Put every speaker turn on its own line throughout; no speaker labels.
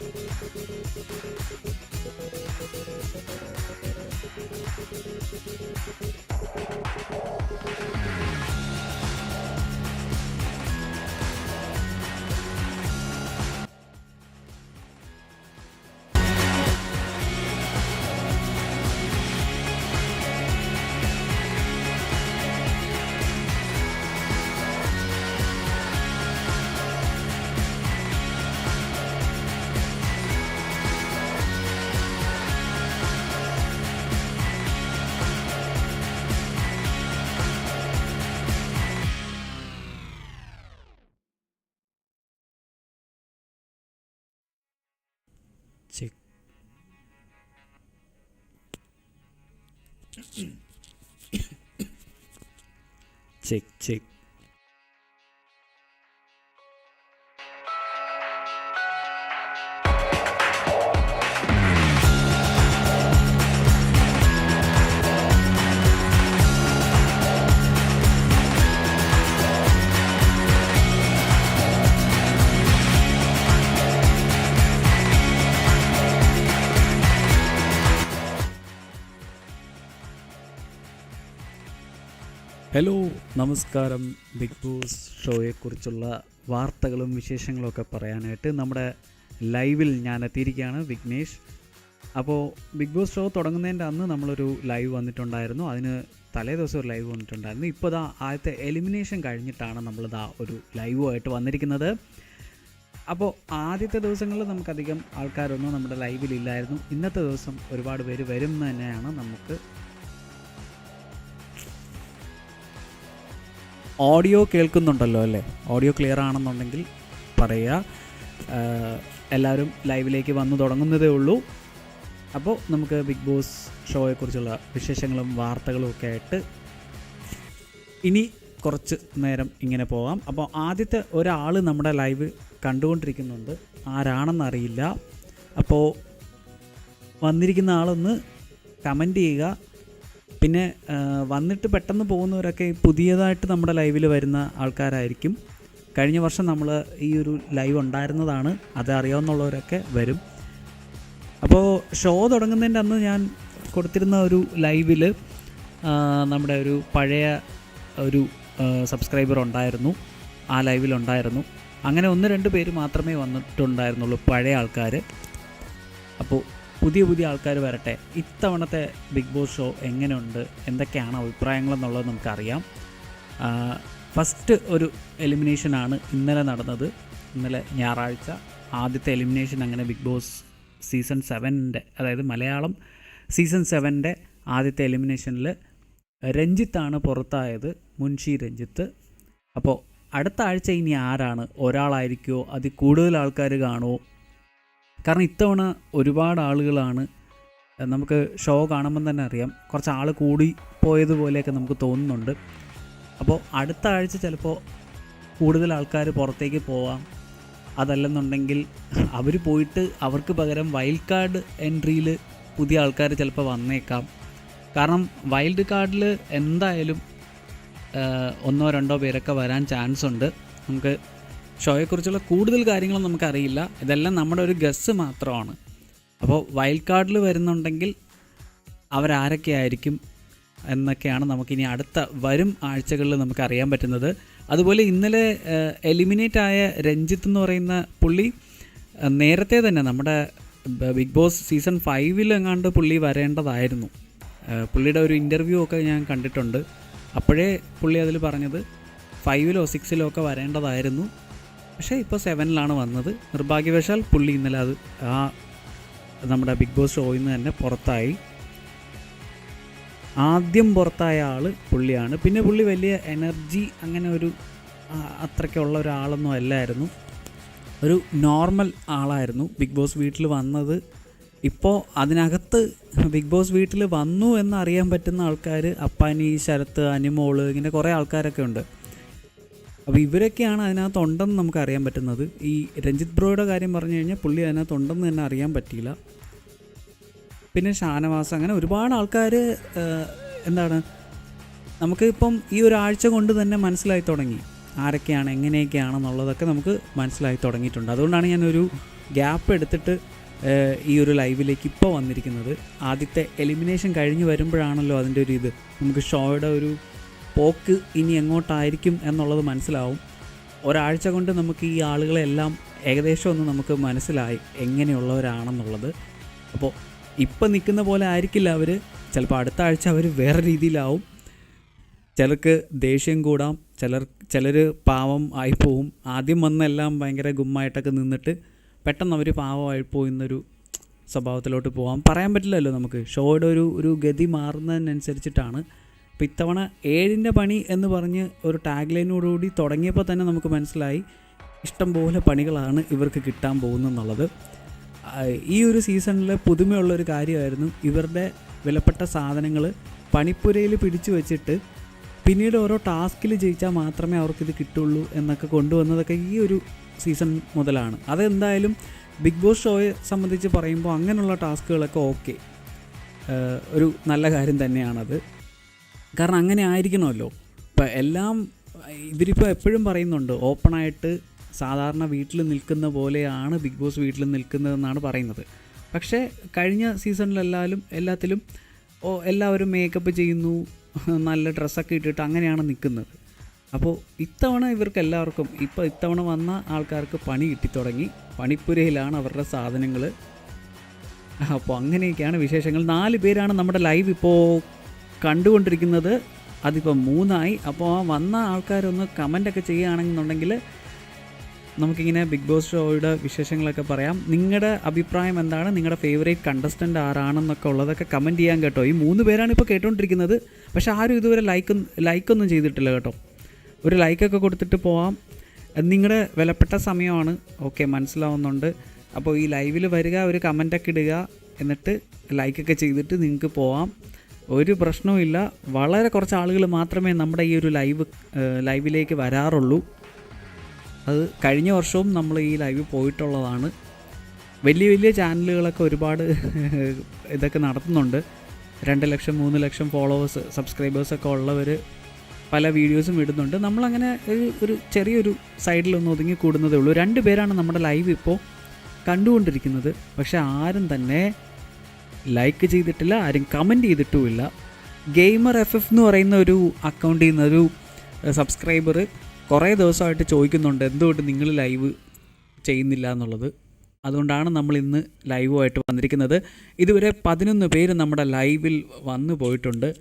Thank you. check check。നമസ്കാരം. Big boss ഷോയെക്കുറിച്ചുള്ള വാർത്തകളും വിശേഷങ്ങളൊക്കെ പറയാനായിട്ട് നമ്മുടെ ലൈവിൽ ഞാൻ എത്തിയിരിക്കുകയാണ് വിഘ്നേഷ്. അപ്പോൾ ബിഗ് ബോസ് ഷോ തുടങ്ങുന്നതിന്റെ അന്ന് നമ്മളൊരു ലൈവ് വന്നിട്ടുണ്ടായിരുന്നു. അതിന് തലേ ദിവസം ഒരു ലൈവ് വന്നിട്ടുണ്ടായിരുന്നു. ഇപ്പോൾ ഇതാ ആദ്യത്തെ എലിമിനേഷൻ കഴിഞ്ഞിട്ടാണ് നമ്മളിതാ ഒരു ലൈവുമായിട്ട് വന്നിരിക്കുന്നത്. അപ്പോൾ ആദ്യത്തെ ദിവസങ്ങളിൽ നമുക്കധികം ആൾക്കാരൊന്നും നമ്മുടെ ലൈവിലില്ലായിരുന്നു. ഇന്നത്തെ ദിവസം ഒരുപാട് പേര് വരും തന്നെയാണ് നമുക്ക് ഓഡിയോ കേൾക്കുന്നുണ്ടല്ലോ അല്ലേ? ഓഡിയോ ക്ലിയർ ആണെന്നുണ്ടെങ്കിൽ പറയുക. എല്ലാവരും ലൈവിലേക്ക് വന്നു തുടങ്ങുന്നതേ ഉള്ളൂ. അപ്പോൾ നമുക്ക് ബിഗ് ബോസ് ഷോയെക്കുറിച്ചുള്ള വിശേഷങ്ങളും വാർത്തകളും ഒക്കെ ആയിട്ട് ഇനി കുറച്ച് നേരം ഇങ്ങനെ പോകാം അപ്പോൾ ആദ്യത്തെ ഒരാൾ നമ്മുടെ ലൈവ് കണ്ടുകൊണ്ടിരിക്കുന്നുണ്ട്. ആരാണെന്ന് അറിയില്ല. അപ്പോൾ വന്നിരിക്കുന്ന ആളൊന്ന് കമന്റ് ചെയ്യുക. പിന്നെ വന്നിട്ട് പെട്ടെന്ന് പോകുന്നവരൊക്കെ പുതിയതായിട്ട് നമ്മുടെ ലൈവിൽ വരുന്ന ആൾക്കാരായിരിക്കും. കഴിഞ്ഞ വർഷം നമ്മൾ ഈ ഒരു ലൈവ് ഉണ്ടായിരുന്നതാണ്. അത് അറിയാവുന്നവരൊക്കെ വരും. അപ്പോൾ ഷോ തുടങ്ങുന്നതിന്റെ അന്ന് ഞാൻ കൊടുത്തിരുന്ന ഒരു ലൈവിൽ നമ്മുടെ ഒരു പഴയ ഒരു സബ്സ്ക്രൈബർ ഉണ്ടായിരുന്നു. ആ ലൈവിലുണ്ടായിരുന്നു അങ്ങനെ ഒന്ന് രണ്ട് പേര് മാത്രമേ വന്നിട്ടുണ്ടായിരുന്നുള്ളൂ പഴയ ആൾക്കാർ അപ്പോൾ പുതിയ പുതിയ ആൾക്കാർ വരട്ടെ. ഇത്തവണത്തെ ബിഗ് ബോസ് ഷോ എങ്ങനെയുണ്ട്? എന്തൊക്കെയാണ് അഭിപ്രായങ്ങൾ എന്നുള്ളത് നമുക്കറിയാം. ഫസ്റ്റ് ഒരു എലിമിനേഷനാണ് ഇന്നലെ നടന്നത്. ഇന്നലെ ഞായറാഴ്ച ആദ്യത്തെ എലിമിനേഷൻ അങ്ങനെ ബിഗ് ബോസ് സീസൺ സെവന്റെ അതായത് മലയാളം സീസൺ സെവന്റെ ആദ്യത്തെ എലിമിനേഷനിൽ രഞ്ജിത്താണ് പുറത്തായത് മുൻഷി രഞ്ജിത്ത്. അപ്പോൾ അടുത്ത ആഴ്ച ഇനി ആരാണ്? ഒരാളായിരിക്കുമോ അതിൽ കൂടുതൽ ആൾക്കാർ കാണുമോ കാരണം ഇത്തവണ ഒരുപാട് ആളുകളാണ് നമുക്ക് ഷോ കാണുമ്പം തന്നെ അറിയാം. കുറച്ച് ആൾ കൂടി പോയതുപോലെയൊക്കെ നമുക്ക് തോന്നുന്നുണ്ട്. അപ്പോൾ അടുത്ത ആഴ്ച ചിലപ്പോൾ കൂടുതൽ ആൾക്കാർ പുറത്തേക്ക് പോവാം. അതല്ലെന്നുണ്ടെങ്കിൽ അവർ പോയിട്ട് അവർക്ക് പകരം വൈൽഡ് കാർഡ് എൻട്രിയിൽ പുതിയ ആൾക്കാർ ചിലപ്പോൾ വന്നേക്കാം. കാരണം വൈൽഡ് കാർഡിൽ എന്തായാലും ഒന്നോ രണ്ടോ പേരൊക്കെ വരാൻ ചാൻസ് ഉണ്ട്. നമുക്ക് ഷോയെക്കുറിച്ചുള്ള കൂടുതൽ കാര്യങ്ങളും നമുക്കറിയില്ല. ഇതെല്ലാം നമ്മുടെ ഒരു ഗസ് മാത്രമാണ്. അപ്പോൾ വൈൽഡ് കാർഡിൽ വരുന്നുണ്ടെങ്കിൽ അവരാരൊക്കെ ആയിരിക്കും എന്നൊക്കെയാണ് നമുക്കിനി അടുത്ത വരും ആഴ്ചകളിൽ നമുക്ക് അറിയാൻ പറ്റുന്നത്. അതുപോലെ ഇന്നലെ എലിമിനേറ്റ് ആയ രഞ്ജിത്ത് എന്ന് പറയുന്ന പുള്ളി നേരത്തെ തന്നെ നമ്മുടെ ബിഗ് ബോസ് സീസൺ ഫൈവിൽ എങ്ങാണ്ട് പുള്ളി വരേണ്ടതായിരുന്നു. പുള്ളിയുടെ ഒരു ഇന്റർവ്യൂ ഒക്കെ ഞാൻ കണ്ടിട്ടുണ്ട്. അപ്പോഴേ പുള്ളി അതിൽ പറഞ്ഞത് ഫൈവിലോ സിക്സിലോ ഒക്കെ വരേണ്ടതായിരുന്നു. പക്ഷേ ഇപ്പോൾ സെവനിലാണ് വന്നത്. നിർഭാഗ്യവശാൽ പുള്ളി ഇന്നലെ അത് ആ നമ്മുടെ ബിഗ് ബോസ് ഷോയിൽ നിന്ന് തന്നെ പുറത്തായി. ആദ്യം പുറത്തായ ആൾ പുള്ളിയാണ്. പിന്നെ പുള്ളി വലിയ എനർജി അങ്ങനെ ഒരു അത്രയ്ക്കുള്ള ഒരാളൊന്നും അല്ലായിരുന്നു. ഒരു നോർമൽ ആളായിരുന്നു ബിഗ് ബോസ് വീട്ടിൽ വന്നത്. ഇപ്പോൾ അതിനകത്ത് ബിഗ് ബോസ് വീട്ടിൽ വന്നു എന്നറിയാൻ പറ്റുന്ന ആൾക്കാർ അപ്പാനി ശരത്ത് അനിമോൾ ഇങ്ങനെ കുറേ ആൾക്കാരൊക്കെ ഉണ്ട്. അപ്പോൾ ഇവരൊക്കെയാണ് അതിനകത്ത് ഉണ്ടെന്ന് നമുക്ക് അറിയാൻ പറ്റുന്നത്. ഈ രഞ്ജിത്ത് ബ്രോയുടെ കാര്യം പറഞ്ഞു കഴിഞ്ഞാൽ പുള്ളി അതിനകത്ത് ഉണ്ടെന്ന് തന്നെ അറിയാൻ പറ്റിയില്ല. പിന്നെ ഷാനവാസ് അങ്ങനെ ഒരുപാട് ആൾക്കാർ എന്താണ് നമുക്ക് ഇപ്പം ഈ ഒരാഴ്ച കൊണ്ട് തന്നെ മനസ്സിലായി തുടങ്ങി. ആരൊക്കെയാണ് എങ്ങനെയൊക്കെയാണെന്നുള്ളതൊക്കെ നമുക്ക് മനസ്സിലായി തുടങ്ങിയിട്ടുണ്ട്. അതുകൊണ്ടാണ് ഞാനൊരു ഗ്യാപ്പ് എടുത്തിട്ട് ഈ ഒരു ലൈവിലേക്ക് ഇപ്പോൾ വന്നിരിക്കുന്നത്. ആദ്യത്തെ എലിമിനേഷൻ കഴിഞ്ഞ് വരുമ്പോഴാണല്ലോ അതിന്റെ ഒരു ഇത്. നമുക്ക് ഷോയുടെ ഒരു പോക്ക് ഇനി എങ്ങോട്ടായിരിക്കും എന്നുള്ളത് മനസ്സിലാവും. ഒരാഴ്ച കൊണ്ട് നമുക്ക് ഈ ആളുകളെല്ലാം ഏകദേശം ഒന്ന് നമുക്ക് മനസ്സിലായി എങ്ങനെയുള്ളവരാണെന്നുള്ളത്. അപ്പോൾ ഇപ്പം നിൽക്കുന്ന പോലെ ആയിരിക്കില്ല അവർ ചിലപ്പോൾ അടുത്ത ആഴ്ച അവർ വേറെ രീതിയിലാവും. ചിലർക്ക് ദേഷ്യം കൂടാം. ചിലർ ചിലർ പാവം ആയിപ്പോവും. ആദ്യം വന്നെല്ലാം ഭയങ്കര ഗുമ്മായിട്ടൊക്കെ നിന്നിട്ട് പെട്ടെന്ന് അവർ പാവമായിപ്പോയി എന്നൊരു സ്വഭാവത്തിലോട്ട് പോകാം പറയാൻ പറ്റില്ലല്ലോ നമുക്ക്. ഷോയുടെ ഒരു ഒരു ഗതി മാറുന്നതിനനുസരിച്ചിട്ടാണ് അപ്പോൾ ഇത്തവണ ഏഴിന്റെ പണി എന്ന് പറഞ്ഞ് ഒരു ടാഗ് ലൈനോടുകൂടി തുടങ്ങിയപ്പോൾ തന്നെ നമുക്ക് മനസ്സിലായി ഇഷ്ടംപോലെ പണികളാണ് ഇവർക്ക് കിട്ടാൻ പോകുന്നതെന്നുള്ളത് ഈ ഒരു സീസണിലെ പുതുമയുള്ള ഒരു കാര്യമായിരുന്നു ഇവരുടെ വിലപ്പെട്ട സാധനങ്ങൾ പണിപ്പുരയിൽ പിടിച്ചു വെച്ചിട്ട് പിന്നീട് ഓരോ ടാസ്കിൽ ജയിച്ചാൽ മാത്രമേ അവർക്കിത് കിട്ടുള്ളൂ എന്നൊക്കെ കൊണ്ടുവന്നതൊക്കെ ഈ ഒരു സീസൺ മുതലാണ്. അതെന്തായാലും ബിഗ് ബോസ് ഷോയെ സംബന്ധിച്ച് പറയുമ്പോൾ അങ്ങനെയുള്ള ടാസ്കുകളൊക്കെ ഓക്കെ ഒരു നല്ല കാര്യം തന്നെയാണത്. കാരണം അങ്ങനെ ആയിരിക്കണമല്ലോ. ഇപ്പം എല്ലാം ഇവരിപ്പോൾ എപ്പോഴും പറയുന്നുണ്ട് ഓപ്പണായിട്ട് സാധാരണ വീട്ടിൽ നിൽക്കുന്ന പോലെയാണ് ബിഗ് ബോസ് വീട്ടിൽ നിൽക്കുന്നതെന്നാണ് പറയുന്നത്. പക്ഷേ കഴിഞ്ഞ സീസണിലെല്ലാവരും എല്ലാത്തിലും ഓ എല്ലാവരും മേക്കപ്പ് ചെയ്യുന്നു നല്ല ഡ്രസ്സൊക്കെ ഇട്ടിട്ട് അങ്ങനെയാണ് നിൽക്കുന്നത്. അപ്പോൾ ഇത്തവണ ഇവർക്ക് എല്ലാവർക്കും ഇപ്പോൾ ഇത്തവണ വന്ന ആൾക്കാർക്ക് പണി കിട്ടിത്തുടങ്ങി. പണിപ്പുരയിലാണ് അവരുടെ സാധനങ്ങൾ. അപ്പോൾ അങ്ങനെയൊക്കെയാണ് വിശേഷങ്ങൾ. നാല് പേരാണ് നമ്മുടെ ലൈവ് ഇപ്പോൾ കണ്ടുകൊണ്ടിരിക്കുന്നത് അതിപ്പോൾ മൂന്നായി. അപ്പോൾ ആ വന്ന ആൾക്കാരൊന്ന് കമന്റൊക്കെ ചെയ്യുകയാണെന്നുണ്ടെങ്കിൽ നമുക്കിങ്ങനെ ബിഗ് ബോസ് ഷോയുടെ വിശേഷങ്ങളൊക്കെ പറയാം. നിങ്ങളുടെ അഭിപ്രായം എന്താണ്? നിങ്ങളുടെ ഫേവറേറ്റ് കണ്ടസ്റ്റന്റ് ആരാണെന്നൊക്കെ ഉള്ളതൊക്കെ കമന്റ് ചെയ്യാൻ കേട്ടോ. ഈ മൂന്ന് പേരാണ് ഇപ്പോൾ കേട്ടോണ്ടിരിക്കുന്നത്. പക്ഷെ ആരും ഇതുവരെ ലൈക്ക് ലൈക്കൊന്നും ചെയ്തിട്ടില്ല കേട്ടോ. ഒരു ലൈക്കൊക്കെ കൊടുത്തിട്ട് പോവാം. നിങ്ങളുടെ വിലപ്പെട്ട സമയമാണ്. ഓക്കെ മനസ്സിലാവുന്നുണ്ട്. അപ്പോൾ ഈ ലൈവിൽ വരിക ഒരു കമന്റൊക്കെ ഇടുക എന്നിട്ട് ലൈക്കൊക്കെ ചെയ്തിട്ട് നിങ്ങൾക്ക് പോവാം. ഒരു പ്രശ്നവുമില്ല വളരെ കുറച്ച് ആളുകൾ മാത്രമേ നമ്മുടെ ഈ ഒരു ലൈവ് ലൈവിലേക്ക് വരാറുള്ളൂ. അത് കഴിഞ്ഞ വർഷവും നമ്മൾ ഈ ലൈവ് പോയിട്ടുള്ളതാണ്. വലിയ വലിയ ചാനലുകളൊക്കെ ഒരുപാട് ഇതൊക്കെ നടത്തുന്നുണ്ട്. രണ്ട് ലക്ഷം മൂന്ന് ലക്ഷം ഫോളോവേഴ്സ് സബ്സ്ക്രൈബേഴ്സൊക്കെ ഉള്ളവർ പല വീഡിയോസും ഇടുന്നുണ്ട്. നമ്മളങ്ങനെ ഒരു ഒരു ചെറിയൊരു സൈഡിലൊന്ന് ഒതുങ്ങി കൂടുന്നതേ ഉള്ളൂ. രണ്ട് പേരാണ് നമ്മുടെ ലൈവ് ഇപ്പോൾ കണ്ടുകൊണ്ടിരിക്കുന്നത്. പക്ഷേ ആരും തന്നെ ലൈക്ക് ചെയ്തിട്ടില്ല ആരും കമന്റ് ചെയ്തിട്ടുമില്ല. ഗെയിമർ എഫ് എഫ് എന്ന് പറയുന്ന ഒരു അക്കൗണ്ടിൽ നിന്ന് ഒരു സബ്സ്ക്രൈബർ കുറേ ദിവസമായിട്ട് ചോദിക്കുന്നുണ്ട് എന്തുകൊണ്ട് നിങ്ങൾ ലൈവ് ചെയ്യുന്നില്ല എന്നുള്ളത്? അതുകൊണ്ടാണ് നമ്മൾ ഇന്ന് ലൈവുമായിട്ട് വന്നിരിക്കുന്നത്. ഇതുവരെ പതിനൊന്ന് പേര് നമ്മുടെ ലൈവിൽ വന്നു പോയിട്ടുണ്ട്.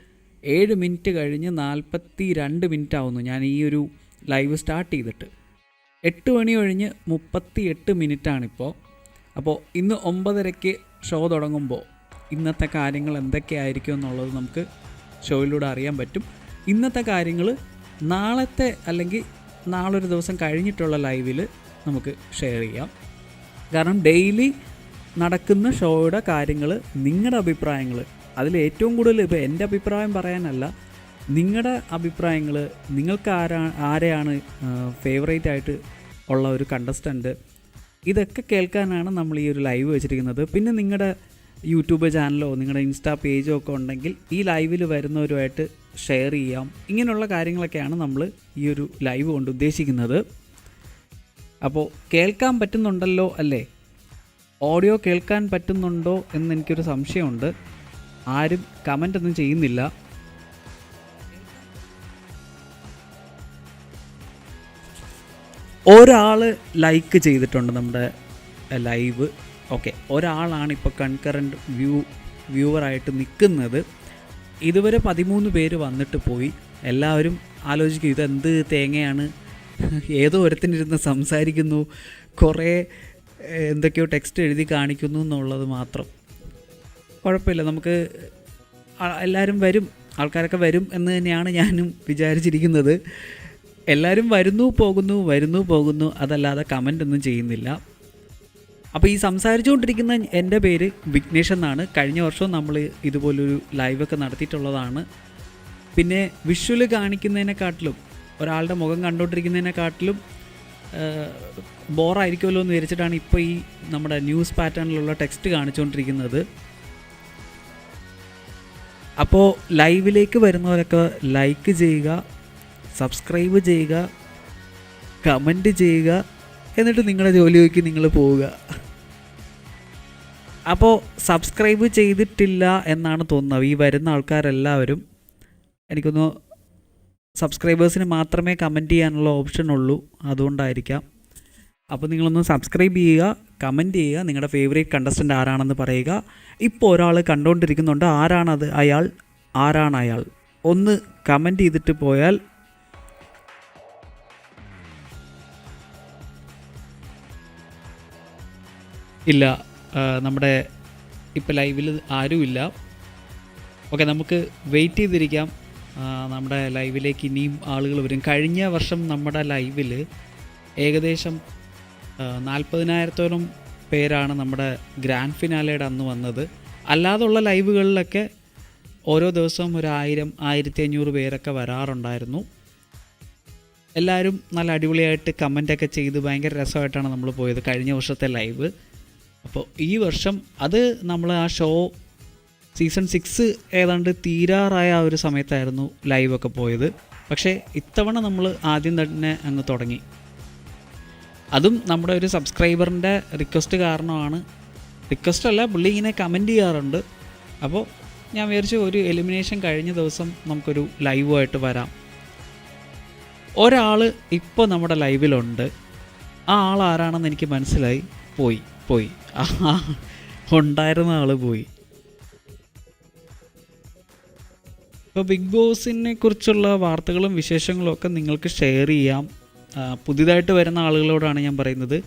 ഏഴ് മിനിറ്റ് കഴിഞ്ഞ് നാൽപ്പത്തി രണ്ട് മിനിറ്റ് ആവുന്നു ഞാൻ ഈ ഒരു ലൈവ് സ്റ്റാർട്ട് ചെയ്തിട്ട്. എട്ട് മണി കഴിഞ്ഞ് മുപ്പത്തി എട്ട് മിനിറ്റാണിപ്പോൾ അപ്പോൾ ഇന്ന് ഒമ്പതരയ്ക്ക് ഷോ തുടങ്ങുമ്പോൾ ഇന്നത്തെ കാര്യങ്ങൾ എന്തൊക്കെയായിരിക്കും എന്നുള്ളത് നമുക്ക് ഷോയിലൂടെ അറിയാൻ പറ്റും. ഇന്നത്തെ കാര്യങ്ങൾ നാളത്തെ അല്ലെങ്കിൽ നാളൊരു ദിവസം കഴിഞ്ഞിട്ടുള്ള ലൈവിൽ നമുക്ക് ഷെയർ ചെയ്യാം. കാരണം ഡെയിലി നടക്കുന്ന ഷോയുടെ കാര്യങ്ങൾ നിങ്ങളുടെ അഭിപ്രായങ്ങൾ അതിൽ ഏറ്റവും കൂടുതൽ ഇപ്പോൾ എന്റെ അഭിപ്രായം പറയാനല്ല നിങ്ങളുടെ അഭിപ്രായങ്ങൾ നിങ്ങൾക്ക് ആരാ ആരെയാണ് ഫേവറേറ്റ് ആയിട്ട് ഉള്ള ഒരു കണ്ടസ്റ്റന്റ് ഇതൊക്കെ കേൾക്കാനാണ് നമ്മൾ ഈ ഒരു ലൈവ് വെച്ചിരിക്കുന്നത്. പിന്നെ നിങ്ങളുടെ യൂട്യൂബ് ചാനലോ നിങ്ങളുടെ ഇൻസ്റ്റാ പേജോ ഒക്കെ ഉണ്ടെങ്കിൽ ഈ ലൈവിൽ വരുന്നവരുമായിട്ട് ഷെയർ ചെയ്യാം. ഇങ്ങനെയുള്ള കാര്യങ്ങളൊക്കെയാണ് നമ്മൾ ഈ ഒരു ലൈവ് കൊണ്ട് ഉദ്ദേശിക്കുന്നത്. അപ്പോൾ കേൾക്കാൻ പറ്റുന്നുണ്ടല്ലോ അല്ലേ? ഓഡിയോ കേൾക്കാൻ പറ്റുന്നുണ്ടോ എന്ന് എനിക്കൊരു സംശയമുണ്ട്. ആരും കമന്റ് ഒന്നും ചെയ്യുന്നില്ല. ഒരാൾ ലൈക്ക് ചെയ്തിട്ടുണ്ട് നമ്മുടെ ലൈവ് ഓക്കെ ഒരാളാണ് ഇപ്പോൾ കൺകറന്റ് വ്യൂ വ്യൂവറായിട്ട് നിൽക്കുന്നത് ഇതുവരെ പതിമൂന്ന് പേര് വന്നിട്ട് പോയി. എല്ലാവരും ആലോചിക്കും ഇതെന്ത് തേങ്ങയാണ്? ഏതോ ഒരുത്തിനിരുന്ന് സംസാരിക്കുന്നു. കുറേ എന്തൊക്കെയോ ടെക്സ്റ്റ് എഴുതി കാണിക്കുന്നു എന്നുള്ളത് മാത്രം. കുഴപ്പമില്ല നമുക്ക് എല്ലാവരും വരും. ആൾക്കാരൊക്കെ വരും എന്ന് തന്നെയാണ് ഞാനും വിചാരിച്ചിരിക്കുന്നത്. എല്ലാവരും വരുന്നു പോകുന്നു വരുന്നു പോകുന്നു. അതല്ലാതെ കമന്റ് ഒന്നും ചെയ്യുന്നില്ല. അപ്പോൾ ഈ സംസാരിച്ചുകൊണ്ടിരിക്കുന്ന എന്റെ പേര് വിഘ്നേഷ് എന്നാണ്. കഴിഞ്ഞ വർഷവും നമ്മൾ ഇതുപോലൊരു ലൈവൊക്കെ നടത്തിയിട്ടുള്ളതാണ്. പിന്നെ വിഷ്വൽ കാണിക്കുന്നതിനെക്കാട്ടിലും ഒരാളുടെ മുഖം കണ്ടുകൊണ്ടിരിക്കുന്നതിനെക്കാട്ടിലും ബോറായിരിക്കുമല്ലോ എന്ന് വിചാരിച്ചിട്ടാണ് ഇപ്പോൾ ഈ നമ്മുടെ ന്യൂസ് പാറ്റേണിലുള്ള ടെക്സ്റ്റ് കാണിച്ചുകൊണ്ടിരിക്കുന്നത്. അപ്പോൾ ലൈവിലേക്ക് വരുന്നവരൊക്കെ ലൈക്ക് ചെയ്യുക സബ്സ്ക്രൈബ് ചെയ്യുക കമന്റ് ചെയ്യുക എന്നിട്ട് നിങ്ങളുടെ ജോലി നോക്കി നിങ്ങൾ പോവുക. അപ്പോൾ സബ്സ്ക്രൈബ് ചെയ്തിട്ടില്ല എന്നാണ് തോന്നുന്നത്. ഈ വരുന്ന ആൾക്കാരെല്ലാവരും എനിക്കൊന്ന് സബ്സ്ക്രൈബേഴ്സിന് മാത്രമേ കമന്റ് ചെയ്യാനുള്ള ഓപ്ഷൻ ഉള്ളൂ. അതുകൊണ്ടായിരിക്കാം. അപ്പോൾ നിങ്ങളൊന്ന് സബ്സ്ക്രൈബ് ചെയ്യുക കമന്റ് ചെയ്യുക. നിങ്ങളുടെ ഫേവറേറ്റ് കണ്ടസ്റ്റന്റ് ആരാണെന്ന് പറയുക. ഇപ്പോൾ ഒരാൾ കണ്ടുകൊണ്ടിരിക്കുന്നുണ്ട് ആരാണത്? അയാൾ ആരാണ് അയാൾ? ഒന്ന് കമന്റ് ചെയ്തിട്ട് പോയാൽ ഇല്ല. നമ്മുടെ ഇപ്പോൾ ലൈവിൽ ആരുമില്ല. ഓക്കെ നമുക്ക് വെയിറ്റ് ചെയ്തിരിക്കാം. നമ്മുടെ ലൈവിലേക്ക് ഇനിയും ആളുകൾ വരും. കഴിഞ്ഞ വർഷം നമ്മുടെ ലൈവിൽ ഏകദേശം നാൽപ്പതിനായിരത്തോളം പേരാണ് നമ്മുടെ ഗ്രാൻഡ് ഫിനാലയുടെ അന്ന് വന്നത്. അല്ലാതുള്ള ലൈവുകളിലൊക്കെ ഓരോ ദിവസവും ഒരു ആയിരം ആയിരത്തി അഞ്ഞൂറ് പേരൊക്കെ വരാറുണ്ടായിരുന്നു. എല്ലാവരും നല്ല അടിപൊളിയായിട്ട് കമന്റൊക്കെ ചെയ്ത് ഭയങ്കര രസമായിട്ടാണ് നമ്മൾ പോയത് കഴിഞ്ഞ വർഷത്തെ ലൈവ്. അപ്പോൾ ഈ വർഷം അത് നമ്മൾ ആ ഷോ സീസൺ സിക്സ് ഏതാണ്ട് തീരാറായ ആ ഒരു സമയത്തായിരുന്നു ലൈവൊക്കെ പോയത്. പക്ഷേ ഇത്തവണ നമ്മൾ ആദ്യം തന്നെ അങ്ങ് തുടങ്ങി. അതും നമ്മുടെ ഒരു സബ്സ്ക്രൈബറിന്റെ റിക്വസ്റ്റ് കാരണമാണ്. റിക്വസ്റ്റ് അല്ല പുള്ളി ഇങ്ങനെ കമന്റ് ചെയ്യാറുണ്ട്. അപ്പോൾ ഞാൻ വിചാരിച്ചു ഒരു എലിമിനേഷൻ കഴിഞ്ഞ ദിവസം നമുക്കൊരു ലൈവുമായിട്ട് വരാം. ഒരാൾ ഇപ്പോൾ നമ്മുടെ ലൈവിലുണ്ട്. ആ ആൾ ആരാണെന്ന് എനിക്ക് മനസ്സിലായി പോയി. പോയി. ഉണ്ടായിരുന്ന ആൾ പോയി. ഇപ്പോൾ ബിഗ് ബോസിനെ കുറിച്ചുള്ള വാർത്തകളും വിശേഷങ്ങളും ഒക്കെ നിങ്ങൾക്ക് ഷെയർ ചെയ്യാം. പുതിയതായിട്ട് വരുന്ന ആളുകളോടാണ് ഞാൻ പറയുന്നത്.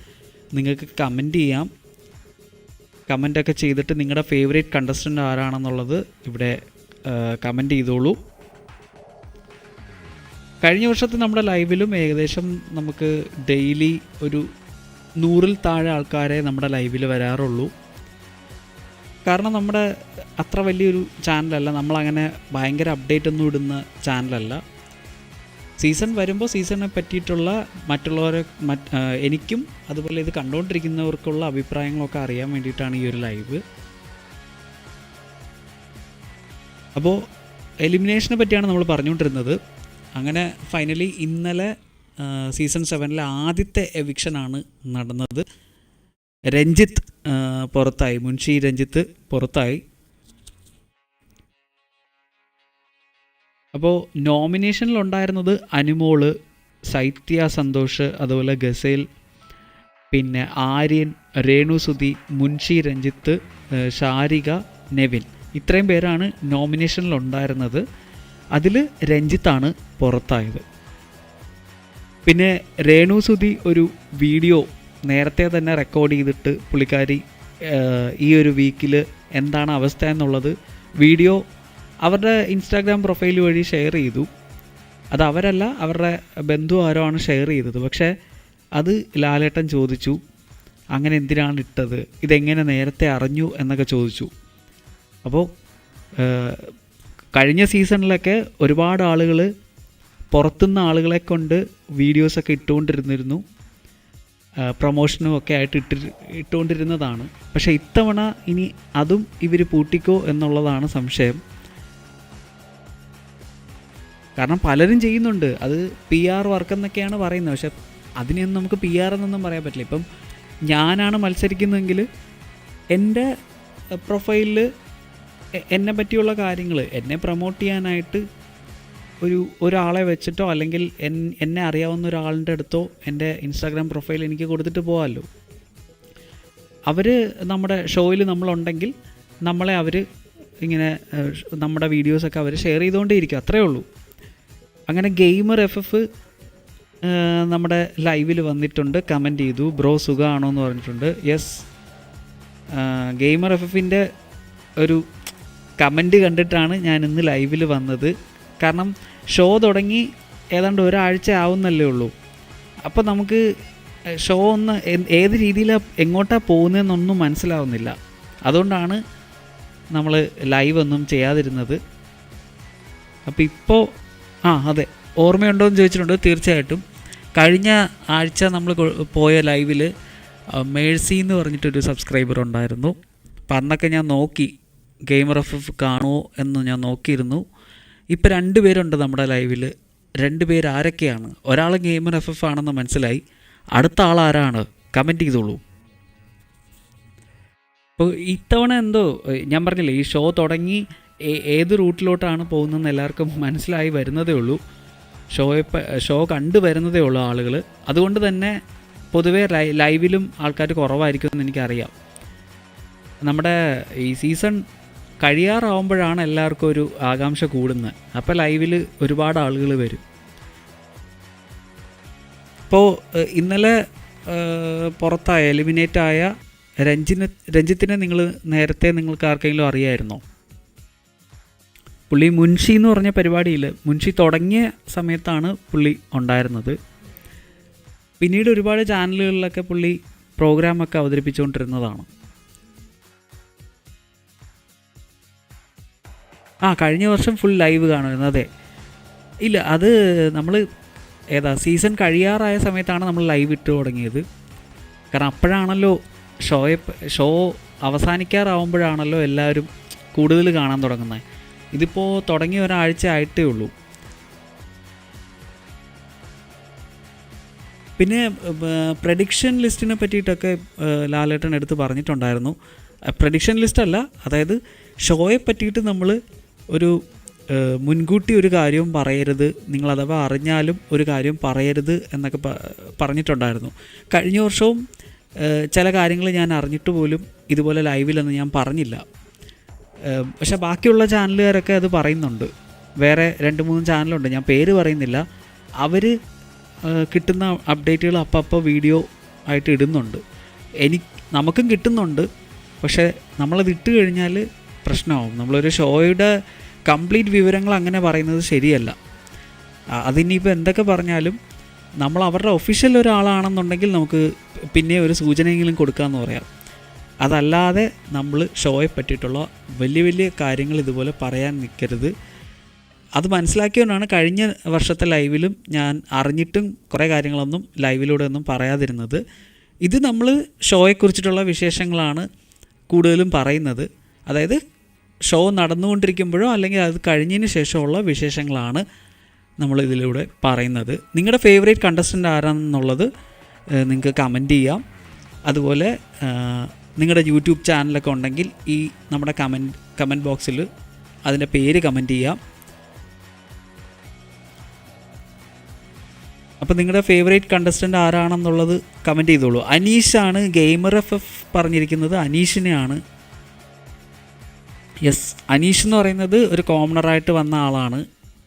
നിങ്ങൾക്ക് കമന്റ് ചെയ്യാം. കമന്റൊക്കെ ചെയ്തിട്ട് നിങ്ങളുടെ ഫേവറേറ്റ് കണ്ടസ്റ്റന്റ് ആരാണെന്നുള്ളത് ഇവിടെ കമന്റ് ചെയ്തോളൂ. കഴിഞ്ഞ വർഷത്തെ നമ്മുടെ ലൈവിലും ഏകദേശം നമുക്ക് ഡെയിലി ഒരു നൂറിൽ താഴെ ആൾക്കാരെ നമ്മുടെ ലൈവിൽ വരാറുള്ളൂ. കാരണം നമ്മുടെ അത്ര വലിയൊരു ചാനലല്ല. നമ്മളങ്ങനെ ഭയങ്കര അപ്ഡേറ്റ് ഒന്നും ഇടുന്ന ചാനലല്ല. സീസൺ വരുമ്പോൾ സീസണിനെ പറ്റിയിട്ടുള്ള മറ്റുള്ളവരെ മറ്റ് എനിക്കും അതുപോലെ ഇത് കണ്ടുകൊണ്ടിരിക്കുന്നവർക്കുള്ള അഭിപ്രായങ്ങളൊക്കെ അറിയാൻ വേണ്ടിയിട്ടാണ് ഈ ഒരു ലൈവ്. അപ്പോൾ എലിമിനേഷനെ പറ്റിയാണ് നമ്മൾ പറഞ്ഞുകൊണ്ടിരുന്നത്. അങ്ങനെ ഫൈനലി ഇന്നലെ സീസൺ സെവനിലെ ആദ്യത്തെ എവിക്ഷനാണ് നടന്നത്. രഞ്ജിത്ത് പുറത്തായി. മുൻഷി രഞ്ജിത്ത് പുറത്തായി. അപ്പോൾ നോമിനേഷനിലുണ്ടായിരുന്നത് അനുമോൾ സൈത്യ സന്തോഷ് അതുപോലെ ഗസേൽ പിന്നെ ആര്യൻ രേണു സുധി മുൻഷി രഞ്ജിത്ത് ഷാരിക നെവിൻ. ഇത്രയും പേരാണ് നോമിനേഷനിലുണ്ടായിരുന്നത് അതിൽ രഞ്ജിത്താണ് പുറത്തായത്. പിന്നെ രേണു സുധി ഒരു വീഡിയോ നേരത്തെ തന്നെ റെക്കോർഡ് ചെയ്തിട്ട് പുള്ളിക്കാരി ഈ ഒരു വീക്കിൽ എന്താണ് അവസ്ഥ എന്നുള്ളത് വീഡിയോ അവരുടെ ഇൻസ്റ്റാഗ്രാം പ്രൊഫൈൽ വഴി ഷെയർ ചെയ്തു. അത് അവരല്ല അവരുടെ ബന്ധു ആരോ ആണ് ഷെയർ ചെയ്തത്. പക്ഷേ അത് ലാലേട്ടൻ ചോദിച്ചു അങ്ങനെ എന്തിനാണ് ഇട്ടത്? ഇതെങ്ങനെ നേരത്തെ അറിഞ്ഞു? എന്നൊക്കെ ചോദിച്ചു. അപ്പോൾ കഴിഞ്ഞ സീസണിലൊക്കെ ഒരുപാട് ആളുകൾ പുറത്തുനിന്ന് ആളുകളെ കൊണ്ട് വീഡിയോസൊക്കെ ഇട്ടുകൊണ്ടിരുന്നിരുന്നു. പ്രൊമോഷനും ഒക്കെ ആയിട്ട് ഇട്ടി ഇട്ടുകൊണ്ടിരുന്നതാണ്. പക്ഷേ ഇത്തവണ ഇനി അതും ഇവർ പൂട്ടിക്കോ എന്നുള്ളതാണ് സംശയം. കാരണം പലരും ചെയ്യുന്നുണ്ട്. അത് പി ആർ വർക്ക് എന്നൊക്കെയാണ് പറയുന്നത്. പക്ഷെ അതിനെയൊന്നും നമുക്ക് പി ആർ എന്നൊന്നും പറയാൻ പറ്റില്ല. ഇപ്പം ഞാനാണ് മത്സരിക്കുന്നതെങ്കിൽ എന്റെ പ്രൊഫൈലിൽ എന്നെ പറ്റിയുള്ള കാര്യങ്ങൾ എന്നെ പ്രൊമോട്ട് ചെയ്യാനായിട്ട് ഒരു ഒരാളെ വെച്ചിട്ടോ അല്ലെങ്കിൽ എന്നെ അറിയാവുന്ന ഒരാളുടെ അടുത്തോ എന്റെ ഇൻസ്റ്റാഗ്രാം പ്രൊഫൈൽ എനിക്ക് കൊടുത്തിട്ട് പോകാമല്ലോ. അവർ നമ്മുടെ ഷോയിൽ നമ്മളുണ്ടെങ്കിൽ നമ്മളെ അവർ ഇങ്ങനെ നമ്മുടെ വീഡിയോസൊക്കെ അവർ ഷെയർ ചെയ്തുകൊണ്ടേയിരിക്കും അത്രേ ഉള്ളൂ. അങ്ങനെ ഗെയിമർ എഫ് എഫ് നമ്മുടെ ലൈവിൽ വന്നിട്ടുണ്ട് കമന്റ് ചെയ്തു ബ്രോ സുഖമാണോ എന്ന് പറഞ്ഞിട്ടുണ്ട്. യെസ് ഗെയിമർ എഫ് എഫിന്റെ ഒരു കമന്റ് കണ്ടിട്ടാണ് ഞാൻ ഇന്ന് ലൈവിൽ വന്നത്. കാരണം ഷോ തുടങ്ങി ഏതാണ്ട് ഒരാഴ്ച ആവുന്നല്ലേ ഉള്ളൂ. അപ്പോൾ നമുക്ക് ഷോ ഒന്ന് ഏത് രീതിയിലാണ് എങ്ങോട്ടാണ് പോകുന്നതെന്നൊന്നും മനസ്സിലാവുന്നില്ല. അതുകൊണ്ടാണ് നമ്മൾ ലൈവ് ഒന്നും ചെയ്യാതിരുന്നത്. അപ്പോൾ ഇപ്പോൾ ആ അതെ ഓർമ്മയുണ്ടോ എന്ന് ചോദിച്ചിട്ടുണ്ട് തീർച്ചയായിട്ടും. കഴിഞ്ഞ ആഴ്ച നമ്മൾ പോയ ലൈവിൽ മേഴ്സി എന്ന് പറഞ്ഞിട്ടൊരു സബ്സ്ക്രൈബർ ഉണ്ടായിരുന്നു. അപ്പം അന്നൊക്കെ ഞാൻ നോക്കി ഗെയിമർ എഫ് എഫ് കാണുമോ എന്ന് ഞാൻ നോക്കിയിരുന്നു. ഇപ്പോൾ രണ്ട് പേരുണ്ട് നമ്മുടെ ലൈവിൽ രണ്ട് പേര് ആരൊക്കെയാണ്? ഒരാൾ ഗെയിമർ എഫ് എഫ് ആണെന്ന് മനസ്സിലായി. അടുത്ത ആൾ ആരാണ്? കമന്റ് ചെയ്തോളൂ. അപ്പോൾ ഇത്തവണ എന്തോ ഞാൻ പറഞ്ഞില്ലേ ഈ ഷോ തുടങ്ങി ഏത് റൂട്ടിലോട്ടാണ് പോകുന്നതെന്ന് എല്ലാവർക്കും മനസ്സിലായി വരുന്നതേ ഉള്ളൂ. ഷോയെ ഷോ കണ്ടു വരുന്നതേ ഉള്ളൂ ആളുകൾ അതുകൊണ്ട് തന്നെ പൊതുവേ ലൈവിലും ആൾക്കാർ കുറവായിരിക്കും എന്ന് എനിക്കറിയാം. നമ്മുടെ ഈ സീസൺ കഴിയാറാവുമ്പോഴാണ് എല്ലാവർക്കും ഒരു ആകാംക്ഷ കൂടുന്നത്. അപ്പോൾ ലൈവിൽ ഒരുപാട് ആളുകൾ വരും. ഇപ്പോൾ ഇന്നലെ പുറത്തായ എലിമിനേറ്റ് ആയ രഞ്ജിന് രഞ്ജിത്തിനെ നിങ്ങൾ നേരത്തെ നിങ്ങൾക്ക് ആർക്കെങ്കിലും അറിയായിരുന്നോ? പുള്ളി മുൻഷി എന്ന് പറഞ്ഞ പരിപാടിയിൽ മുൻഷി തുടങ്ങിയ സമയത്താണ് പുള്ളി ഉണ്ടായിരുന്നത്. പിന്നീട് ഒരുപാട് ചാനലുകളിലൊക്കെ പുള്ളി പ്രോഗ്രാമൊക്കെ അവതരിപ്പിച്ചുകൊണ്ടിരുന്നതാണ്. ആ കഴിഞ്ഞ വർഷം ഫുൾ ലൈവ് കാണുമായിരുന്നു അതെ. ഇല്ല അത് നമ്മൾ ഏതാ സീസൺ കഴിയാറായ സമയത്താണ് നമ്മൾ ലൈവ് ഇട്ട് തുടങ്ങിയത്. കാരണം അപ്പോഴാണല്ലോ ഷോയെ ഷോ അവസാനിക്കാറാവുമ്പോഴാണല്ലോ എല്ലാവരും കൂടുതൽ കാണാൻ തുടങ്ങുന്നത്. ഇതിപ്പോൾ തുടങ്ങി ഒരാഴ്ച ആയിട്ടേ ഉള്ളൂ. പിന്നെ പ്രഡിക്ഷൻ ലിസ്റ്റിനെ പറ്റിയിട്ടൊക്കെ ലാലേട്ടൻ എടുത്ത് പറഞ്ഞിട്ടുണ്ടായിരുന്നു. പ്രഡിക്ഷൻ ലിസ്റ്റ് അല്ല അതായത് ഷോയെ പറ്റിയിട്ട് നമ്മൾ ഒരു മുൻകൂട്ടി ഒരു കാര്യവും പറയരുത്. നിങ്ങൾ അഥവാ അറിഞ്ഞാലും ഒരു കാര്യം പറയരുത് എന്നൊക്കെ പറഞ്ഞിട്ടുണ്ടായിരുന്നു. കഴിഞ്ഞ വർഷവും ചില കാര്യങ്ങൾ ഞാൻ അറിഞ്ഞിട്ട് പോലും ഇതുപോലെ ലൈവിലൊന്നും ഞാൻ പറഞ്ഞില്ല. പക്ഷേ ബാക്കിയുള്ള ചാനലുകാരൊക്കെ അത് പറയുന്നുണ്ട്. വേറെ രണ്ട് മൂന്ന് ചാനലുണ്ട്. ഞാൻ പേര് പറയുന്നില്ല. അവർ കിട്ടുന്ന അപ്ഡേറ്റുകൾ അപ്പോൾ വീഡിയോ ആയിട്ട് ഇടുന്നുണ്ട്. എനിക്ക് നമുക്കും കിട്ടുന്നുണ്ട്. പക്ഷേ നമ്മളത് ഇട്ട് കഴിഞ്ഞാൽ പ്രശ്നമാവും. നമ്മളൊരു ഷോയുടെ കംപ്ലീറ്റ് വിവരങ്ങൾ അങ്ങനെ പറയുന്നത് ശരിയല്ല. അതിനിപ്പോൾ എന്തൊക്കെ പറഞ്ഞാലും നമ്മൾ അവരുടെ ഒഫീഷ്യൽ ഒരാളാണെന്നുണ്ടെങ്കിൽ നമുക്ക് പിന്നെ ഒരു സൂചനയെങ്കിലും കൊടുക്കാമെന്ന് പറയാം. അതല്ലാതെ നമ്മൾ ഷോയെ പറ്റിയിട്ടുള്ള വലിയ വലിയ കാര്യങ്ങൾ ഇതുപോലെ പറയാൻ നിൽക്കരുത് അത് മനസ്സിലാക്കിയതുകൊണ്ടാണ് കഴിഞ്ഞ വർഷത്തെ ലൈവിലും ഞാൻ അറിഞ്ഞിട്ടും കുറേ കാര്യങ്ങളൊന്നും ലൈവിലൂടെ ഒന്നും പറയാതിരുന്നത്. ഇത് നമ്മൾ ഷോയെക്കുറിച്ചിട്ടുള്ള വിശേഷങ്ങളാണ് കൂടുതലും പറയുന്നത്. അതായത് ഷോ നടന്നുകൊണ്ടിരിക്കുമ്പോഴോ അല്ലെങ്കിൽ അത് കഴിഞ്ഞതിന് ശേഷമുള്ള വിശേഷങ്ങളാണ് നമ്മൾ ഇതിലൂടെ പറയുന്നത്. നിങ്ങളുടെ ഫേവറേറ്റ് കണ്ടസ്റ്റന്റ് ആരാണെന്നുള്ളത് നിങ്ങൾക്ക് കമന്റ് ചെയ്യാം. അതുപോലെ നിങ്ങളുടെ യൂട്യൂബ് ചാനലൊക്കെ ഉണ്ടെങ്കിൽ ഈ നമ്മുടെ കമന്റ് കമന്റ് ബോക്സിൽ അതിന്റെ പേര് കമന്റ് ചെയ്യാം. അപ്പോൾ നിങ്ങളുടെ ഫേവറേറ്റ് കണ്ടസ്റ്റന്റ് ആരാണെന്നുള്ളത് കമന്റ് ചെയ്തോളൂ. അനീഷാണ് ഗെയിമർ എഫ് എഫ് പറഞ്ഞിരിക്കുന്നത്. അനീഷിനെയാണ് യെസ് അനീഷ് എന്ന് പറയുന്നത് ഒരു കോമണറായിട്ട് വന്ന ആളാണ്.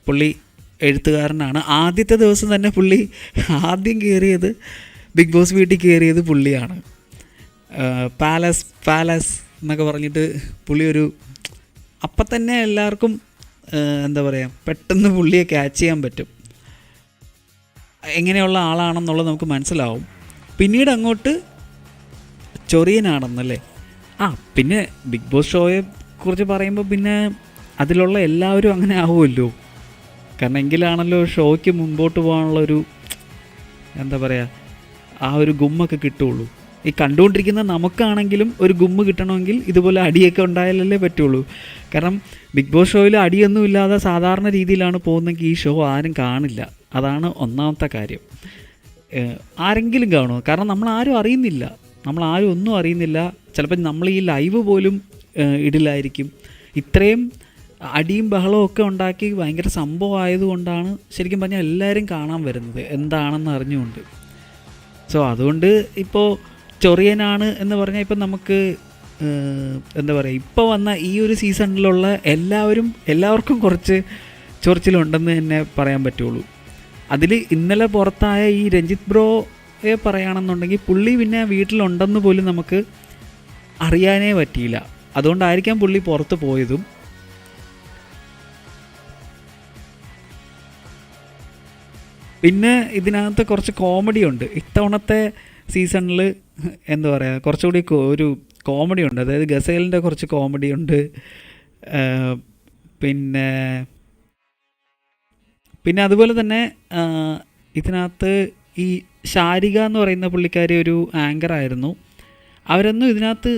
പുള്ളി എഴുത്തുകാരനാണ്. ആദ്യത്തെ ദിവസം തന്നെ പുള്ളി ആദ്യം കയറിയത് ബിഗ് ബോസ് വീട്ടിൽ കയറിയത് പുള്ളിയാണ്. പാലസ് പാലസ് എന്നൊക്കെ പറഞ്ഞിട്ട് പുള്ളി ഒരു അപ്പം തന്നെ എല്ലാവർക്കും എന്താ പറയുക പെട്ടെന്ന് പുള്ളിയെ ക്യാച്ച് ചെയ്യാൻ പറ്റും. എങ്ങനെയുള്ള ആളാണെന്നുള്ളത് നമുക്ക് മനസ്സിലാവും. പിന്നീട് അങ്ങോട്ട് ചൊറിയനാണെന്നല്ലേ? ആ പിന്നെ ബിഗ് ബോസ് ഷോയെ കുറിച്ച് പറയുമ്പോൾ പിന്നെ അതിലുള്ള എല്ലാവരും അങ്ങനെ ആവുമല്ലോ. കാരണം എങ്കിലാണല്ലോ ഷോയ്ക്ക് മുമ്പോട്ട് പോകാനുള്ള ഒരു എന്താ പറയുക ആ ഒരു ഗുമ്മൊക്കെ കിട്ടുള്ളൂ. ഈ കണ്ടുകൊണ്ടിരിക്കുന്ന നമുക്കാണെങ്കിലും ഒരു ഗുമ്മ് കിട്ടണമെങ്കിൽ ഇതുപോലെ അടിയൊക്കെ ഉണ്ടായാലല്ലേ പറ്റുള്ളൂ. കാരണം ബിഗ് ബോസ് ഷോയിൽ അടിയൊന്നും ഇല്ലാതെ സാധാരണ രീതിയിലാണ് പോകുന്നെങ്കിൽ ഈ ഷോ ആരും കാണില്ല. അതാണ് ഒന്നാമത്തെ കാര്യം. ആരെങ്കിലും കാണുമോ? കാരണം നമ്മൾ ആരും അറിയുന്നില്ല. നമ്മൾ ആരും ഒന്നും അറിയുന്നില്ല. ചിലപ്പോൾ നമ്മൾ ഈ ലൈവ് പോലും ഏഹ് ഇടില്ലായിരിക്കും ഇത്രയും അടിയും ബഹളവും ഒക്കെ ഉണ്ടാക്കി ഭയങ്കര സംഭവമായതുകൊണ്ടാണ് ശരിക്കും പറഞ്ഞാൽ എല്ലാവരും കാണാൻ വരുന്നത്. എന്താണെന്ന് അറിഞ്ഞുകൊണ്ട്. സോ അതുകൊണ്ട് ഇപ്പോൾ ചൊറിയനാണ് എന്ന് പറഞ്ഞാൽ ഇപ്പം നമുക്ക് എന്താ പറയുക ഇപ്പോൾ വന്ന ഈ ഒരു സീസണിലുള്ള എല്ലാവരും എല്ലാവർക്കും കുറച്ച് ചൊറിച്ചിലുണ്ടെന്ന് തന്നെ പറയാൻ പറ്റുള്ളൂ. അതിൽ ഇന്നലെ പുറത്തായ ഈ രഞ്ജിത്ത് ബ്രോയെ പറയുകയാണെന്നുണ്ടെങ്കിൽ പുള്ളി പിന്നെ വീട്ടിലുണ്ടെന്ന് പോലും നമുക്ക് അറിയാനേ പറ്റിയില്ല. അതുകൊണ്ടായിരിക്കാം പുള്ളി പുറത്ത് പോയതും. പിന്നെ ഇതിനകത്ത് കുറച്ച് കോമഡി ഉണ്ട്. ഇത്തവണത്തെ സീസണിൽ എന്താ പറയുക കുറച്ചുകൂടി ഒരു കോമഡി ഉണ്ട്. അതായത് ഗസേലിന്റെ കുറച്ച് കോമഡി ഉണ്ട്. പിന്നെ പിന്നെ അതുപോലെ തന്നെ ഇതിനകത്ത് ഈ ശാരിക എന്ന് പറയുന്ന പുള്ളിക്കാരി ഒരു ആങ്കർ ആയിരുന്നു. അവരൊന്നും ഇതിനകത്ത്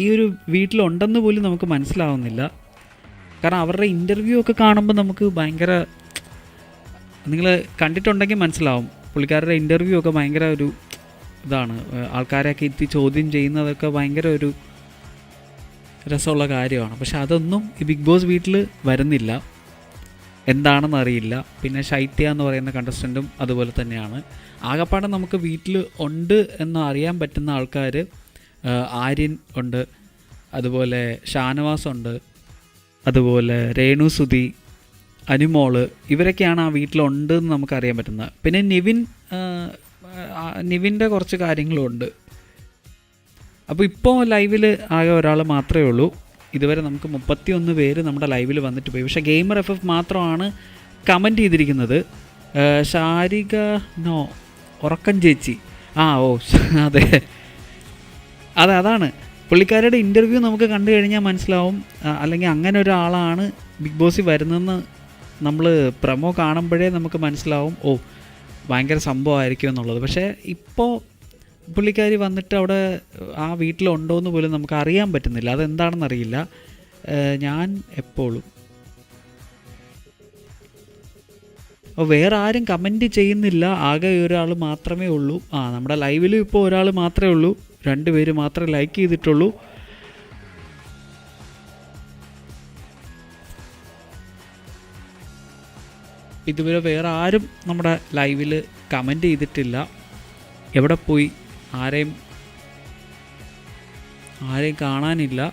ഈ ഒരു വീട്ടിലുണ്ടെന്ന് പോലും നമുക്ക് മനസ്സിലാവുന്നില്ല. കാരണം അവരുടെ ഇന്റർവ്യൂ ഒക്കെ കാണുമ്പോൾ നമുക്ക് ഭയങ്കര നിങ്ങൾ കണ്ടിട്ടുണ്ടെങ്കിൽ മനസ്സിലാവും. പുള്ളിക്കാരുടെ ഇന്റർവ്യൂ ഒക്കെ ഭയങ്കര ഒരു ഇതാണ്. ആൾക്കാരെയൊക്കെ എത്തി ചോദ്യം ചെയ്യുന്നതൊക്കെ ഭയങ്കര ഒരു രസമുള്ള കാര്യമാണ്. പക്ഷെ അതൊന്നും ഈ ബിഗ് ബോസ് വീട്ടിൽ വരുന്നില്ല. എന്താണെന്ന് അറിയില്ല. പിന്നെ ശൈത്യ എന്ന് പറയുന്ന കണ്ടസ്റ്റന്റും അതുപോലെ തന്നെയാണ്. ആകപ്പാടെ നമുക്ക് വീട്ടിൽ ഉണ്ട് എന്ന് അറിയാൻ പറ്റുന്ന ആൾക്കാർ ആര്യൻ ഉണ്ട് അതുപോലെ ഷാനവാസ് ഉണ്ട് അതുപോലെ രേണു സുധി അനുമോൾ ഇവരൊക്കെയാണ് ആ വീട്ടിലുണ്ട് എന്ന് നമുക്കറിയാൻ പറ്റുന്നത്. പിന്നെ നിവിൻ നിവിന്റെ കുറച്ച് കാര്യങ്ങളും ഉണ്ട്. അപ്പോൾ ഇപ്പോൾ ലൈവിൽ ആകെ ഒരാൾ മാത്രമേ ഉള്ളൂ. ഇതുവരെ നമുക്ക് മുപ്പത്തി ഒന്ന് പേര് നമ്മുടെ ലൈവിൽ വന്നിട്ട് പോയി. പക്ഷേ ഗെയിമർ എഫ് എഫ് മാത്രമാണ് കമന്റ് ചെയ്തിരിക്കുന്നത്. ശാരിക നോ ഉറക്കം ചേച്ചി. ആ ഓ അതെ. അതെ അതാണ്. പുള്ളിക്കാരുടെ ഇന്റർവ്യൂ നമുക്ക് കണ്ടു കഴിഞ്ഞാൽ മനസ്സിലാവും. അല്ലെങ്കിൽ അങ്ങനെ ഒരാളാണ് ബിഗ് ബോസിൽ വരുന്നതെന്ന് നമ്മൾ പ്രമോ കാണുമ്പോഴേ നമുക്ക് മനസ്സിലാവും. ഓ ഭയങ്കര സംഭവമായിരിക്കും എന്നുള്ളത്. പക്ഷേ ഇപ്പോൾ പുള്ളിക്കാരി വന്നിട്ട് അവിടെ ആ വീട്ടിലുണ്ടോ എന്ന് പോലും നമുക്ക് അറിയാൻ പറ്റുന്നില്ല. അതെന്താണെന്ന് അറിയില്ല ഞാൻ എപ്പോഴും വേറെ ആരും കമന്റ് ചെയ്യുന്നില്ല. ആകെ ഒരാൾ മാത്രമേ ഉള്ളൂ. ആ നമ്മുടെ ലൈവിലും ഇപ്പോൾ ഒരാൾ മാത്രമേ ഉള്ളൂ. രണ്ട് പേര് മാത്രമേ ലൈക്ക് ചെയ്തിട്ടുള്ളൂ. ഇതുവരെ വേറെ ആരും നമ്മുടെ ലൈവിൽ കമന്റ് ചെയ്തിട്ടില്ല. എവിടെ പോയി? ആരെയും ആരെയും കാണാനില്ല.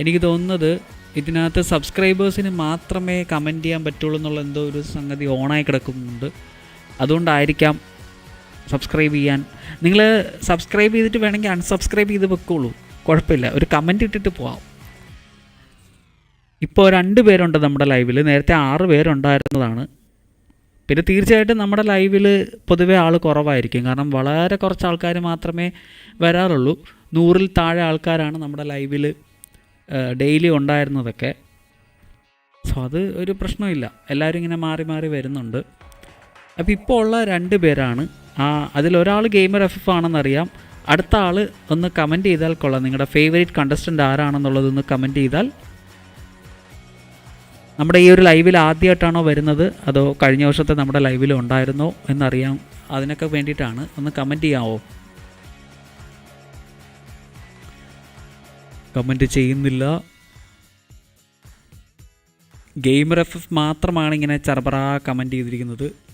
എനിക്ക് തോന്നുന്നത് ഇതിനകത്ത് സബ്സ്ക്രൈബേഴ്സിന് മാത്രമേ കമന്റ് ചെയ്യാൻ പറ്റുള്ളൂ എന്നുള്ള എന്തോ ഒരു സംഗതി ഓണായി കിടക്കുന്നുണ്ട്. അതുകൊണ്ടായിരിക്കാം സബ്സ്ക്രൈബ് ചെയ്യാൻ. നിങ്ങൾ സബ്സ്ക്രൈബ് ചെയ്തിട്ട് വേണമെങ്കിൽ അൺസബ്സ്ക്രൈബ് ചെയ്ത് വെക്കുള്ളൂ. കുഴപ്പമില്ല. ഒരു കമന്റ് ഇട്ടിട്ട് പോവാം. ഇപ്പോൾ രണ്ട് പേരുണ്ട് നമ്മുടെ ലൈവിൽ നേരത്തെ ആറ് പേരുണ്ടായിരുന്നതാണ്. പിന്നെ തീർച്ചയായിട്ടും നമ്മുടെ ലൈവിൽ പൊതുവെ ആൾ കുറവായിരിക്കും. കാരണം വളരെ കുറച്ച് ആൾക്കാർ മാത്രമേ വരാറുള്ളൂ. നൂറിൽ താഴെ ആൾക്കാരാണ് നമ്മുടെ ലൈവിൽ ഡെയിലി ഉണ്ടായിരുന്നതൊക്കെ. സോ അത് ഒരു പ്രശ്നമില്ല. എല്ലാവരും ഇങ്ങനെ മാറി മാറി വരുന്നുണ്ട്. അപ്പോൾ ഇപ്പോൾ ഉള്ള രണ്ട് പേരാണ്. അതിലൊരാൾ ഗെയിമർ എഫ് എഫ് ആണെന്നറിയാം. അടുത്ത ആൾ ഒന്ന് കമന്റ് ചെയ്താൽ കൊള്ളാം. നിങ്ങളുടെ ഫേവറേറ്റ് കണ്ടസ്റ്റന്റ് ആരാണെന്നുള്ളതൊന്ന് കമന്റ് ചെയ്താൽ. നമ്മുടെ ഈ ഒരു ലൈവിൽ ആദ്യമായിട്ടാണോ വരുന്നത്? അതോ കഴിഞ്ഞ വർഷത്തെ നമ്മുടെ ലൈവിൽ ഉണ്ടായിരുന്നോ എന്നറിയാം. അതിനൊക്കെ വേണ്ടിയിട്ടാണ്. ഒന്ന് കമന്റ് ചെയ്യാമോ കമന്റ് ചെയ്യുന്നില്ല. ഗെയിമർ എഫ് എഫ് മാത്രമാണ് ഇങ്ങനെ ചർബറ കമന്റ് ചെയ്തിരിക്കുന്നത്.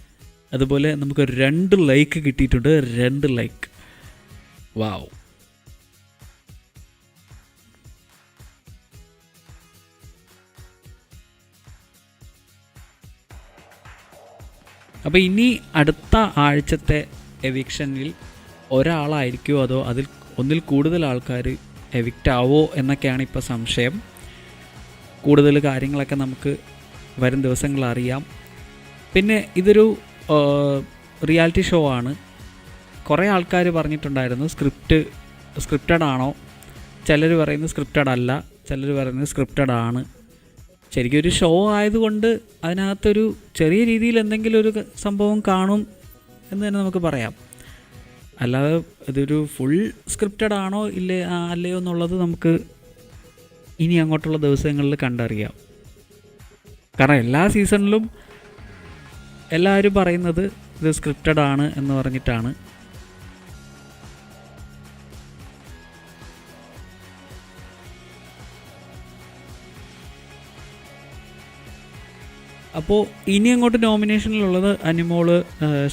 അതുപോലെ നമുക്ക് രണ്ട് ലൈക്ക് കിട്ടിയിട്ടുണ്ട് രണ്ട് ലൈക്ക് വാവ് അപ്പോൾ ഇനി അടുത്ത ആഴ്ചത്തെ എവിക്ഷനിൽ ഒരാളായിരിക്കുമോ അതോ അതിൽ ഒന്നിൽ കൂടുതൽ ആൾക്കാർ എവിക്റ്റ് ആവോ എന്നൊക്കെയാണ് ഇപ്പോൾ സംശയം. കൂടുതൽ കാര്യങ്ങളൊക്കെ നമുക്ക് വരും ദിവസങ്ങളിൽ അറിയാം പിന്നെ ഇതൊരു റിയാലിറ്റി ഷോ ആണ്. കുറേ ആൾക്കാർ പറഞ്ഞിട്ടുണ്ടായിരുന്നു സ്ക്രിപ്റ്റ് സ്ക്രിപ്റ്റഡ് ആണോ? ചിലർ പറയുന്നത് സ്ക്രിപ്റ്റഡ് അല്ല ചിലർ പറയുന്നത് സ്ക്രിപ്റ്റഡ് ആണ്. ശരിക്കും ഒരു ഷോ ആയതുകൊണ്ട് അതിനകത്തൊരു ചെറിയ രീതിയിൽ എന്തെങ്കിലും ഒരു സംഭവം കാണും എന്ന് തന്നെ നമുക്ക് പറയാം. അല്ലാതെ ഇതൊരു ഫുൾ സ്ക്രിപ്റ്റഡ് ആണോ ഇല്ലേ അല്ലയോ എന്നുള്ളത് നമുക്ക് ഇനി അങ്ങോട്ടുള്ള ദിവസങ്ങളിൽ കണ്ടറിയാം. കാരണം എല്ലാ സീസണിലും എല്ലാവരും പറയുന്നത് ഇത് സ്ക്രിപ്റ്റഡ് ആണ് എന്ന് പറഞ്ഞിട്ടാണ്. അപ്പോൾ ഇനി അങ്ങോട്ട് നോമിനേഷനിലുള്ളത് അനിമോൾ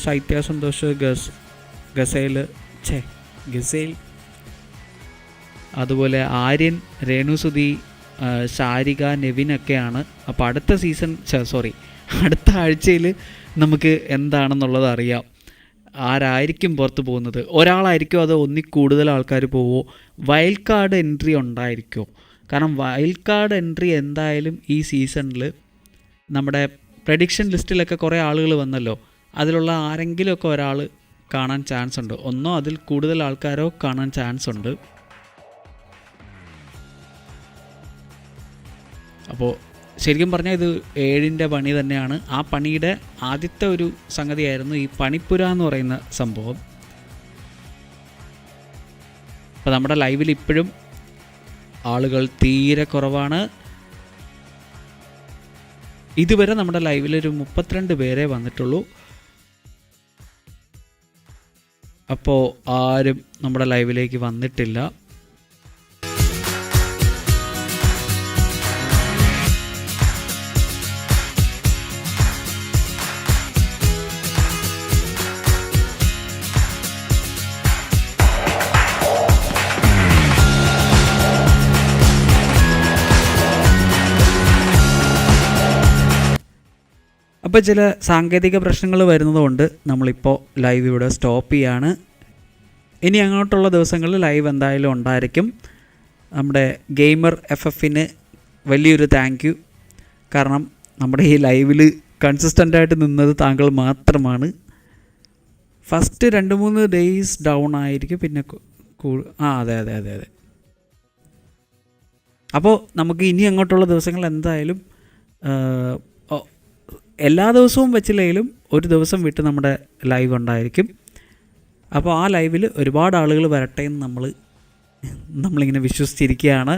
ശൈത്യ സന്തോഷ് ഗസ് ഗസേൽ ഛേ ഗസേൽ. അതുപോലെ ആര്യൻ രേണുസുതി ശാരിക നെവിനൊക്കെയാണ് അപ്പോൾ അടുത്ത സീസൺ സോറി അടുത്ത ആഴ്ചയിൽ നമുക്ക് എന്താണെന്നുള്ളത് അറിയാം. ആരായിരിക്കും പുറത്ത് പോകുന്നത്? ഒരാളായിരിക്കും അതോ ഒന്നി കൂടുതൽ ആൾക്കാർ പോവോ? വൈൽഡ് കാർഡ് എൻട്രി ഉണ്ടായിരിക്കുമോ കാരണം വൈൽഡ് കാർഡ് എൻട്രി എന്തായാലും ഈ സീസണിൽ നമ്മുടെ പ്രഡിക്ഷൻ ലിസ്റ്റിലൊക്കെ കുറേ ആളുകൾ വന്നല്ലോ. അതിലുള്ള ആരെങ്കിലുമൊക്കെ ഒരാൾ കാണാൻ ചാൻസ് ഉണ്ട്. ഒന്നോ അതിൽ കൂടുതൽ ആൾക്കാരോ കാണാൻ ചാൻസ് ഉണ്ട്. അപ്പോൾ ശരിക്കും പറഞ്ഞാൽ ഇത് ഏഴിന്റെ പണി തന്നെയാണ്. ആ പണിയുടെ ആദ്യത്തെ ഒരു സംഗതിയായിരുന്നു ഈ പണിപ്പുര എന്ന് പറയുന്ന സംഭവം. അപ്പോൾ നമ്മുടെ ലൈവിൽ ഇപ്പോഴും ആളുകൾ തീരെ കുറവാണ്. ഇതുവരെ നമ്മുടെ ലൈവിൽ ഒരു മുപ്പത്തിരണ്ട് പേരെ വന്നിട്ടുള്ളൂ. അപ്പോൾ ആരും നമ്മുടെ ലൈവിലേക്ക് വന്നിട്ടില്ല. അപ്പോൾ ചില സാങ്കേതിക പ്രശ്നങ്ങൾ വരുന്നതുകൊണ്ട് നമ്മളിപ്പോൾ ലൈവ് ഇവിടെ സ്റ്റോപ്പ് ചെയ്യാണ്. ഇനി അങ്ങോട്ടുള്ള ദിവസങ്ങളിൽ ലൈവ് എന്തായാലും ഉണ്ടായിരിക്കും. നമ്മുടെ ഗെയിമർ എഫ് എഫിന് വലിയൊരു താങ്ക് യു കാരണം നമ്മുടെ ഈ ലൈവിൽ കൺസിസ്റ്റന്റ് ആയിട്ട് നിന്നത് താങ്കൾ മാത്രമാണ്. ഫസ്റ്റ് രണ്ട് മൂന്ന് ഡേയ്സ് ഡൗൺ ആയിരിക്കും പിന്നെ ആ അതെ അതെ അതെ അതെ. അപ്പോൾ നമുക്ക് ഇനി അങ്ങോട്ടുള്ള ദിവസങ്ങൾ എന്തായാലും എല്ലാ ദിവസവും വെച്ചില്ലെങ്കിലും ഒരു ദിവസം വിട്ട് നമ്മുടെ ലൈവ് ഉണ്ടായിരിക്കും. അപ്പോൾ ആ ലൈവിൽ ഒരുപാട് ആളുകൾ വരട്ടെ എന്ന് നമ്മൾ നമ്മളിങ്ങനെ വിശ്വസിച്ചിരിക്കുകയാണ്.